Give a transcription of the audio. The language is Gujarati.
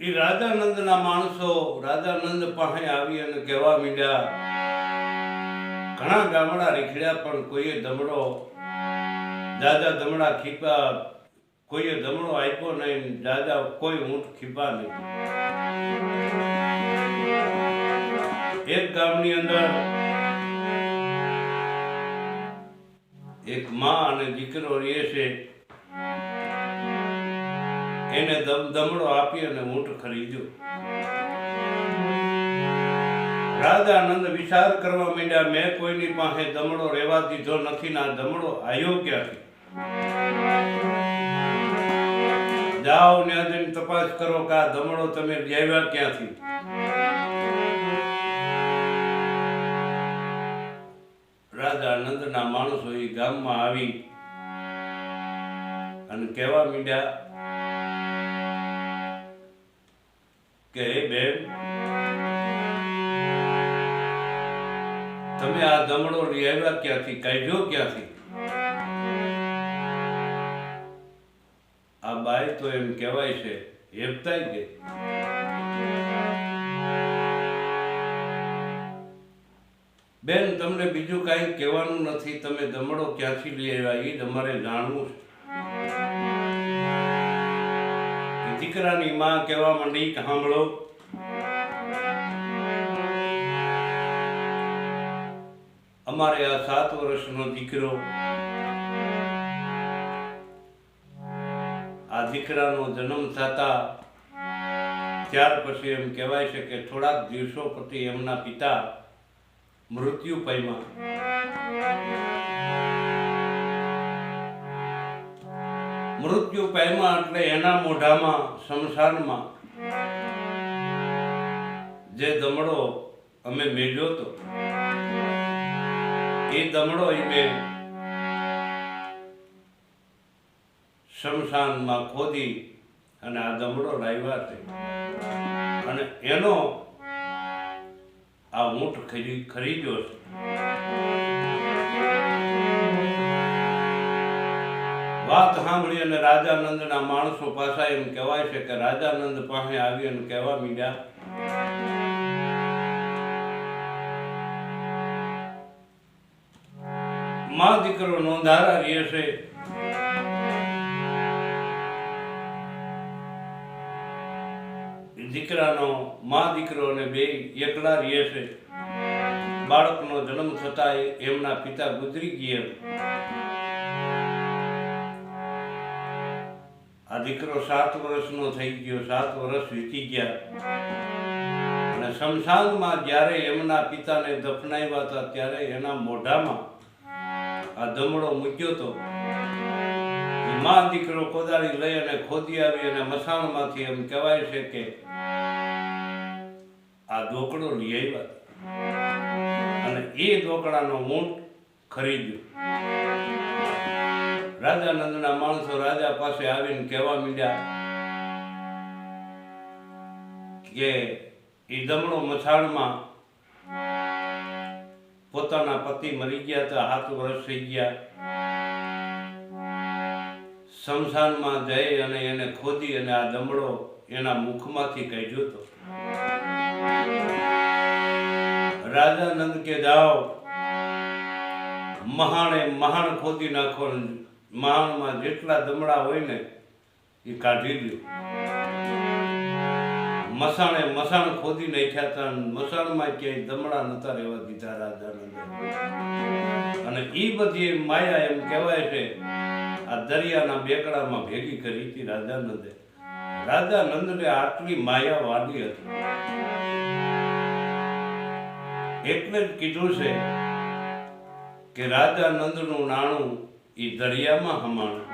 એ રાજાનંદના માણસો રાજાનંદ પાસે આવી અને કહેવા માંડ્યા, ઘણા ગામડા રીખડ્યા, પણ કોઈએ દમડો દાદા દમડા ખીપા કોઈએ દમડો આપ્યો નહીં, દાદા કોઈ ઊંટ ખીપા નહીં. એક ગામની અંદર એક માં અને દીકરો રહે છે. એને દમડો આપી અને ઊંટ ખરીદ્યો. રાધાનંદ વિચાર કરવા માંડ્યા, મેં કોઈની પાસે દમડો રહેવા દીધો નથી, ના દમડો આવ્યો ક્યાંથી? જાઓ ને તપાસ કરો કે આ દમડો તમે લેવા ક્યાંથી? રાજા નંદના માણસો એ ગામમાં આવી અને કહેવા માંડ્યા કે, હે બેન, તમે આ દમડો લઈ આવ્યા ક્યાંથી? કાઢ્યો ક્યાંથી? આ બાઈ તો એમ કહેવાય છે, હેપતાઈ ગઈ. બેન, તમને બીજું કાંઈ કહેવાનું નથી. તમે દમડો ક્યાંથી લઈ આવ્યા? એ તમારે જાણવું છે. દીકરાની માં કહેવા માંડી સાંભળો. અમારે આ સાત વર્ષનો દીકરો, આ દીકરાનો જન્મ થતા ત્યાર પછી એમ કહેવાય છે કે થોડાક દિવસો પછી એમના પિતા મૃત્યુ પામ્યા. મૃત્યુ પામ્યા એટલે એના મોઢામાં શમશાનમાં જે દમડો અમે મેળ્યો તો એ દમડો મેં શમશાનમાં ખોદી અને આ દમડો લાવ્યા છે. અને એનો આ ઊંટ ખરી ખરીદ્યો છે. વાત સાંભળી અને રાજાનંદના માણસો પાછા એમ કહેવાય છે કે રાજાનંદ પાસે આવી અને કહેવા મીડ્યા માં દીકરો નોંધારા રહે છે દીકરાનો, માં દીકરો અને બે એકલા રહે છે. બાળકનો જન્મ થતા એમના પિતા ગુજરી ગયા. આ દીકરો સાત વર્ષનો થઈ ગયો, સાત વર્ષ વીતી ગયા. અને શમશાનમાં જ્યારે એમના પિતાને દફનાવ્યા હતા, ત્યારે એના મોઢામાં આ દમડો મૂક્યો તો એ માં દીકરો કોદાળી લઈ અને ખોદી આવી અને મસાણમાંથી એમ કહેવાય છે કે આ દોકડો લઈ આવ્યા અને એ દોકડાનો ઊંટ ખરીદ્યો. રાજાનંદના માણસો રાજા પાસે આવીને કહેવા માંડ્યા કે એ દમણો મછાણમાં પોતાના પતિ મરી ગયા હતા, હાથ વર્ષ થઈ ગયા. શમશાનમાં જઈ અને એને ખોદી અને આ દમડો એના મુખમાંથી કાઢ્યો હતો. રાજાનંદ કે જાઓ. મહાણે મહાણ ખોદી નાખો મહાણમાં જેટલા દમડા હોય ને એ કાઢી લ્યો મસાણે મસાણ ખોદી નાખ્યા હતા મસાણમાં ક્યાંય દમડા નતા રહેવા દીધા રાજાનંદ અને એ બધી માયા એમ કહેવાય છે, આ દરિયાના બેકડામાં ભેગી કરી હતી રાજાનંદે રાજા નંદને આટલી માયાવાદી હતી. એટલે જ કીધું છે કે રાજા નંદનું નાણું એ દરિયામાં હમાણું